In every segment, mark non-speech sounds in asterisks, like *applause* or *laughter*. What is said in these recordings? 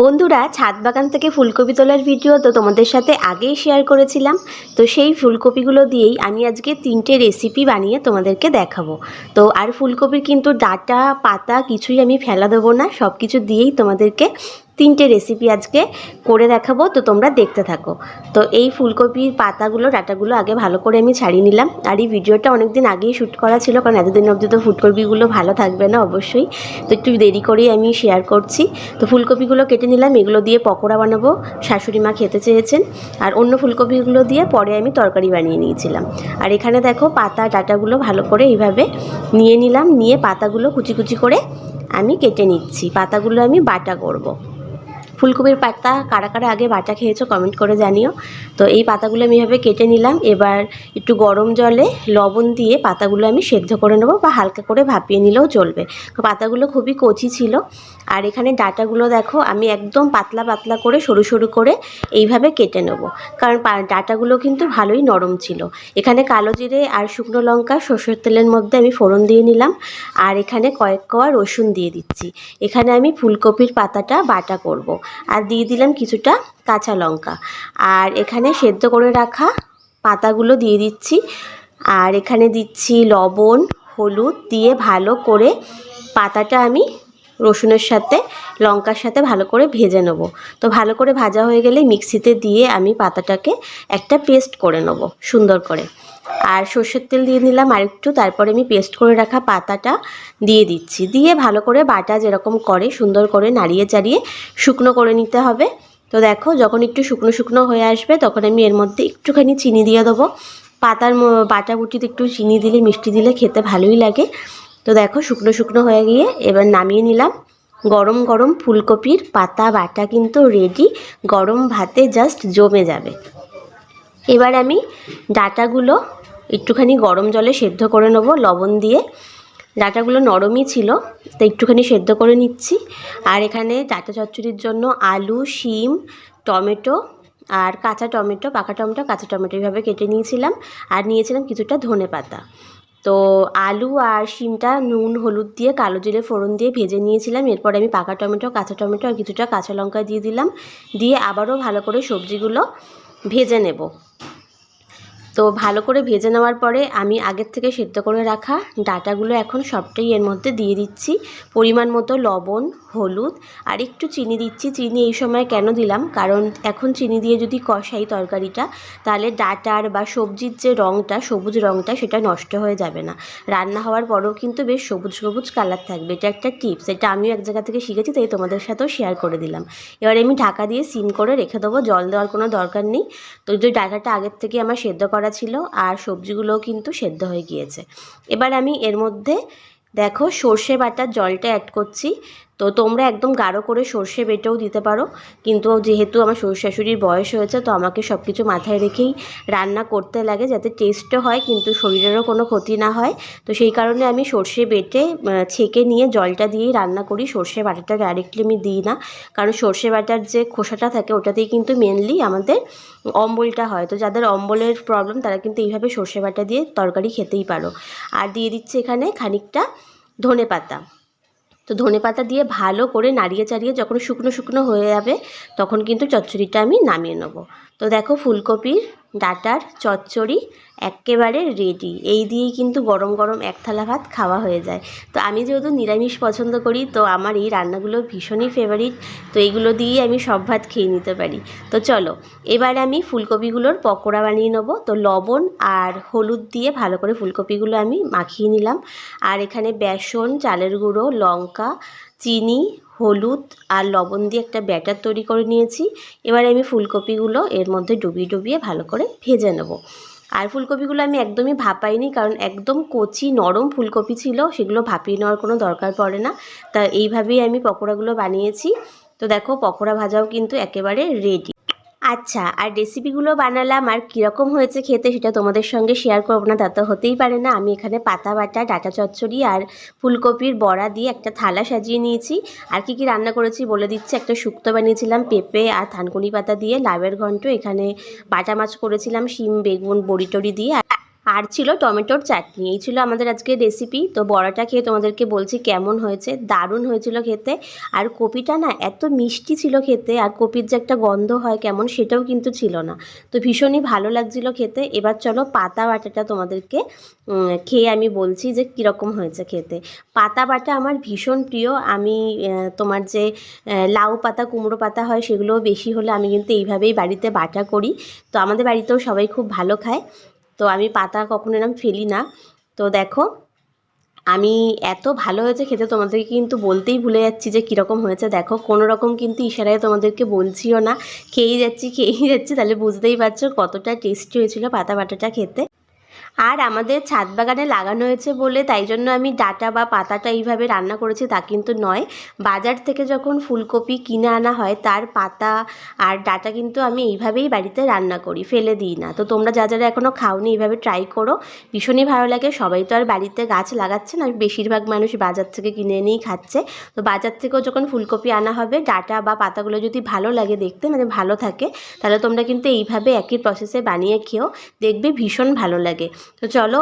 বন্ধুরা, ছাদ বাগান থেকে ফুলকপি তোলার ভিডিও তো তোমাদের সাথে আগেই শেয়ার করেছিলাম। তো সেই ফুলকপিগুলো দিয়েই আমি আজকে তিনটে রেসিপি বানিয়ে তোমাদেরকে দেখাবো। তো আর ফুলকপির কিন্তু ডাটা, পাতা কিছুই আমি ফেলা দেবো না সব কিছু দিয়েই তোমাদেরকে তিনটে রেসিপি আজকে করে দেখাবো, তো তোমরা দেখতে থাকো। তো এই ফুলকপির পাতাগুলো, ডাটাগুলো আগে ভালো করে আমি ছাড়িয়ে নিলাম। আর এই ভিডিওটা অনেক দিন আগেই শ্যুট করা ছিল, কারণ এতদিন অবধি তো ফুলকপিগুলো ভালো থাকবে না অবশ্যই। তো একটু দেরি করেই আমি শেয়ার করছি। তো ফুলকপিগুলো কেটে নিলাম, এগুলো দিয়ে পকোড়া বানাবো। শাশুড়ি মা খেতে চেয়েছেন। আর অন্য ফুলকপিগুলো দিয়ে পরে আমি তরকারি বানিয়ে নিয়েছিলাম। আর এখানে দেখো, পাতা, ডাটাগুলো ভালো করে এইভাবে নিয়ে নিলাম। নিয়ে পাতাগুলো কুচি কুচি করে আমি কেটে নিচ্ছি। পাতাগুলো আমি বাটা করব। ফুলকপির পাতা কারা কারা আগে বাটা খেয়েছো কমেন্ট করে জানিও। তো এই পাতাগুলো আমি এভাবে কেটে নিলাম। এবার একটু গরম জলে লবণ দিয়ে পাতাগুলো আমি সেদ্ধ করে নেব বা হালকা করে ভাপিয়ে নিলেও চলবে। তো পাতাগুলো খুবই কচি ছিল। আর এখানে ডাটাগুলো দেখো, আমি একদম পাতলা পাতলা করে সরু সরু করে এইভাবে কেটে নেব। কারণ ডাটাগুলো কিন্তু ভালোই নরম ছিল। এখানে কালো জিরে আর শুকনো লঙ্কা সর্ষের তেলের মধ্যে আমি ফোড়ন দিয়ে নিলাম। আর এখানে কয়েক কোয়া রসুন দিয়ে দিচ্ছি। এখানে আমি ফুলকপির পাতাটা বাটা করব। আর দিয়ে দিলাম কিছুটা কাঁচা লঙ্কা। আর এখানে সেদ্ধ করে রাখা পাতাগুলো দিয়ে দিচ্ছি। আর এখানে দিচ্ছি লবণ, হলুদ দিয়ে ভালো করে পাতাটা আমি রসুনের সাথে, লঙ্কার সাথে ভালো করে ভেজে নেব। তো ভালো করে ভাজা হয়ে গেলে মিক্সিতে দিয়ে আমি পাতাটাকে একটা পেস্ট করে নেব, সুন্দর করে। আর সর্ষের তেল দিয়ে নিলাম আরেকটু, তারপরে আমি পেস্ট করে রাখা পাতাটা দিয়ে দিচ্ছি। দিয়ে ভালো করে বাটা যেরকম করে, সুন্দর করে নাড়িয়ে চাড়িয়ে শুকনো করে নিতে হবে। তো দেখো, যখন একটু শুকনো শুকনো হয়ে আসবে, তখন আমি এর মধ্যে একটুখানি চিনি দিয়ে দেবো। পাতার ম- বাটা বুটিতে একটু চিনি দিলে, মিষ্টি দিলে খেতে ভালোই লাগে। তো দেখো শুকনো শুকনো হয়ে গিয়ে এবার নামিয়ে নিলাম। গরম গরম ফুলকপির পাতা, বাটা কিন্তু রেডি গরম ভাতে জাস্ট জমে যাবে। এবার আমি ডাটাগুলো একটুখানি গরম জলে সেদ্ধ করে নেব লবণ দিয়ে। ডাটাগুলো নরমই ছিল, তো একটুখানি সেদ্ধ করে নিচ্ছি। আর এখানে ডাটা চচ্চড়ির জন্য আলু, শিম, টমেটো আর কাঁচা টমেটো, পাকা টমেটো, কাঁচা টমেটো এইভাবে কেটে নিয়েছিলাম। আর নিয়েছিলাম কিছুটা ধনে পাতা তো আলু আর শিমটা নুন, হলুদ দিয়ে কালো জিরে ফোড়ন দিয়ে ভেজে নিয়েছিলাম। এরপরে আমি পাকা টমেটো, কাঁচা টমেটো আর কিছুটা কাঁচা লঙ্কা দিয়ে দিলাম। দিয়ে আবারও ভালো করে সবজিগুলো ভেজে নেব। তো ভালো করে ভেজে নেওয়ার পরে আমি আগের থেকে সেদ্ধ করে রাখা ডাটাগুলো এখন সবটাই এর মধ্যে দিয়ে দিচ্ছি। পরিমাণ মতো লবণ, হলুদ আর একটু চিনি দিচ্ছি। চিনি এই সময় কেন দিলাম? কারণ এখন চিনি দিয়ে যদি কষাই তরকারিটা, তাহলে ডাটার বা সবজির যে রঙটা সবুজ রঙটা সেটা নষ্ট হয়ে যাবে না। রান্না হওয়ার পরেও কিন্তু বেশ সবুজ সবুজ কালার থাকবে। এটা একটা টিপস। এটা আমিও এক জায়গা থেকে শিখেছি, তাই তোমাদের সাথেও শেয়ার করে দিলাম। এবার আমি ঢাকা দিয়ে সিম করে রেখে দেবো। জল দেওয়ার কোনো দরকার নেই। তো যে ডাটাটা আগের থেকে আমার সেদ্ধ করা ছিল আর সবজিগুলোও কিন্তু সেদ্ধ হয়ে গিয়েছে। এবার আমি এর মধ্যে দেখো সর্ষে বাটার জলটা অ্যাড করছি। তো তোমরা একদম গাঢ় করে সর্ষে বেটেও দিতে পারো। কিন্তু যেহেতু আমার শ্বশুর শাশুড়ির বয়স হয়েছে, তো আমাকে সব কিছু মাথায় রেখেই রান্না করতে লাগে যাতে টেস্টও হয়, কিন্তু শরীরেরও কোনো ক্ষতি না হয়। তো সেই কারণে আমি সর্ষে বেটে ছেঁকে নিয়ে জলটা দিয়েই রান্না করি। সর্ষে বাটাটা ডাইরেক্টলি আমি দিই না। কারণ সর্ষে বাটার যে খোসাটা থাকে, ওটাতেই কিন্তু মেনলি আমাদের অম্বলটা হয়। তো যাদের অম্বলের প্রবলেম তারা কিন্তু এইভাবে সর্ষে বাটা দিয়ে তরকারি খেতেই পারো। আর দিয়ে দিচ্ছে এখানে খানিকটা ধনে পাতা তো ধনে পাতা দিয়ে ভালো করে নাড়িয়ে চাড়িয়ে যখন শুকনো শুকনো হয়ে যাবে, তখন কিন্তু চচ্চড়িটা আমি নামিয়ে নেব। তো দেখো ফুলকপির ডাটার চচ্চড়ি একেবারে রেডি এই দিয়েই কিন্তু গরম গরম এক থালা ভাত খাওয়া হয়ে যায়। তো আমি যেহেতু নিরামিষ পছন্দ করি, তো আমার এই রান্নাগুলো ভীষণই ফেভারিট তো এইগুলো দিয়েই আমি সব ভাত খেয়ে নিতে পারি। তো চলো, এবার আমি ফুলকপিগুলোর পকোড়া বানিয়ে নেব। তো লবণ আর হলুদ দিয়ে ভালো করে ফুলকপিগুলো আমি মাখিয়ে নিলাম। আর এখানে বেসন, চালের গুঁড়ো, লঙ্কা, চিনি হলুদ আর লবণ দিয়ে একটা ব্যাটার তৈরি করে নিয়েছি। এবারে আমি ফুলকপিগুলো এর মধ্যে ডুবিয়ে ডুবিয়ে ভালো করে ভেজে নেব। আর ফুলকপিগুলো আমি একদমই ভাপাইনি কারণ একদম কচি, নরম ফুলকপি ছিল, সেগুলো ভাপিয়ে নেওয়ার কোনো দরকার পড়ে না। তা এইভাবেই আমি পকোড়াগুলো বানিয়েছি। তো দেখো, পকোড়া ভাজাও কিন্তু একেবারে রেডি আচ্ছা আর রেসিপিগুলো বানালাম, আর কীরকম হয়েছে খেতে সেটা তোমাদের সঙ্গে শেয়ার করব না, তা তো হতেই পারে না। আমি এখানে পাতা বাটা, ডাটা চচ্চড়ি আর ফুলকপির বড়া দিয়ে একটা থালা সাজিয়ে নিয়েছি। আর কি কি রান্না করেছি বলে দিচ্ছি, একটা শুক্তো বানিয়েছিলাম, পেঁপে আর থানকুনি পাতা দিয়ে লাভের ঘন্ট। এখানে বাটা মাছ করেছিলাম, শিম, বেগুন, বড়ি টড়ি দিয়ে। আর ছিল টমেটোর চাটনি। এই ছিল আমাদের আজকের রেসিপি তো বড়াটা খেয়ে তোমাদেরকে বলছি কেমন হয়েছে। দারুণ হয়েছিল খেতে। আর কপিটা না এত মিষ্টি ছিল খেতে, আর কপির যে একটা গন্ধ হয় কেমন সেটাও কিন্তু ছিল না। তো ভীষণই ভালো লাগছিল খেতে। এবার চলো পাতা বাটাটা তোমাদেরকে খেয়ে আমি বলছি যে কীরকম হয়েছে খেতে। পাতা বাটা আমার ভীষণ প্রিয়। আমি তোমার যে লাউ পাতা, কুমড়ো পাতা হয় সেগুলোও বেশি হলে আমি কিন্তু এইভাবেই বাড়িতে বাটা করি। তো আমাদের বাড়িতেও সবাই খুব ভালো খায়। তো আমি পাতা কখনো এরম ফেলি না। তো দেখো, আমি এত ভালো হয়েছে খেতে তোমাদেরকে কিন্তু বলতেই ভুলে যাচ্ছি যে কীরকম হয়েছে। দেখো কোনো রকম কিন্তু ইশারায় তোমাদেরকে বলছিও না। খেয়েই যাচ্ছি খেয়েই যাচ্ছি, তাহলে বুঝতেই পারছ কতটা টেস্টি হয়েছিল পাতা বাটাটা খেতে। আর আমাদের ছাদ বাগানে লাগানো হয়েছে বলে তাই জন্য আমি ডাটা বা পাতাটা এইভাবে রান্না করেছি, তা কিন্তু নয়। বাজার থেকে যখন ফুলকপি কিনে আনা হয়, তার পাতা আর ডাটা কিন্তু আমি এইভাবেই বাড়িতে রান্না করি, ফেলে দিই না। তো তোমরা যা যারা এখনও খাওনি, এইভাবে ট্রাই করো। ভীষণই ভালো লাগে। সবাই তো আর বাড়িতে গাছ লাগাচ্ছে না, বেশিরভাগ মানুষ বাজার থেকে কিনে এনেই খাচ্ছে। তো বাজার থেকেও যখন ফুলকপি আনা হবে, ডাটা বা পাতাগুলো যদি ভালো লাগে দেখতে মানে ভালো থাকে, তাহলে তোমরা কিন্তু এইভাবে একই প্রসেসে বানিয়ে খেও। দেখবে ভীষণ ভালো লাগে। তো চলো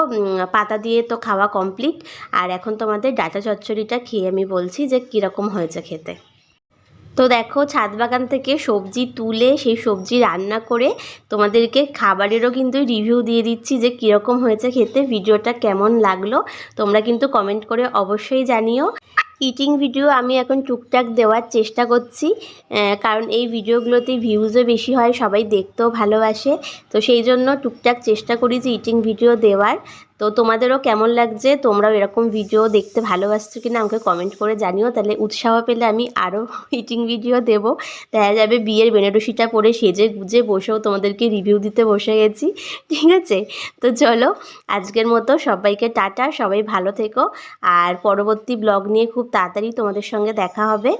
পাতা দিয়ে তো খাওয়া কমপ্লিট আর এখন তোমাদের ডাটা চচ্চড়িটা খেয়ে আমি বলছি যে কীরকম হয়েছে খেতে। তো দেখো, ছাদ বাগান থেকে সবজি তুলে সেই সবজি রান্না করে তোমাদেরকে খাবারেরও কিন্তু রিভিউ দিয়ে দিচ্ছি যে কীরকম হয়েছে খেতে। ভিডিওটা কেমন লাগল, তোমরা কিন্তু কমেন্ট করে অবশ্যই জানিও। ইটিং ভিডিও আমি এখন টুকটাক দেওয়ার চেষ্টা করছি কারণ এই ভিডিওগুলোতে ভিউজও বেশি হয়, সবাই দেখতেও ভালোবাসে। তো সেই জন্য টুকটাক চেষ্টা করি যে ইটিং ভিডিও দেওয়ার। তো তোমাদেরও কেমন লাগছে? তোমরাও এরকম ভিডিও দেখতে ভালোবাসছো কিনা আমাকে কমেন্ট করে জানিও। তাহলে উৎসাহ পেলে আমি আরও ইটিং ভিডিও দেবো। দেখা যাবে বিয়ের বেনারসিটা পরে সেজে গুজে বসেও তোমাদেরকে রিভিউ দিতে বসে গেছি। *laughs* ঠিক আছে? তো চলো, আজকের মতো সবাইকে টাটা, সবাই ভালো থেকো। আর পরবর্তী ব্লগ নিয়ে খুব তাড়াতাড়ি তোমাদের সঙ্গে দেখা হবে।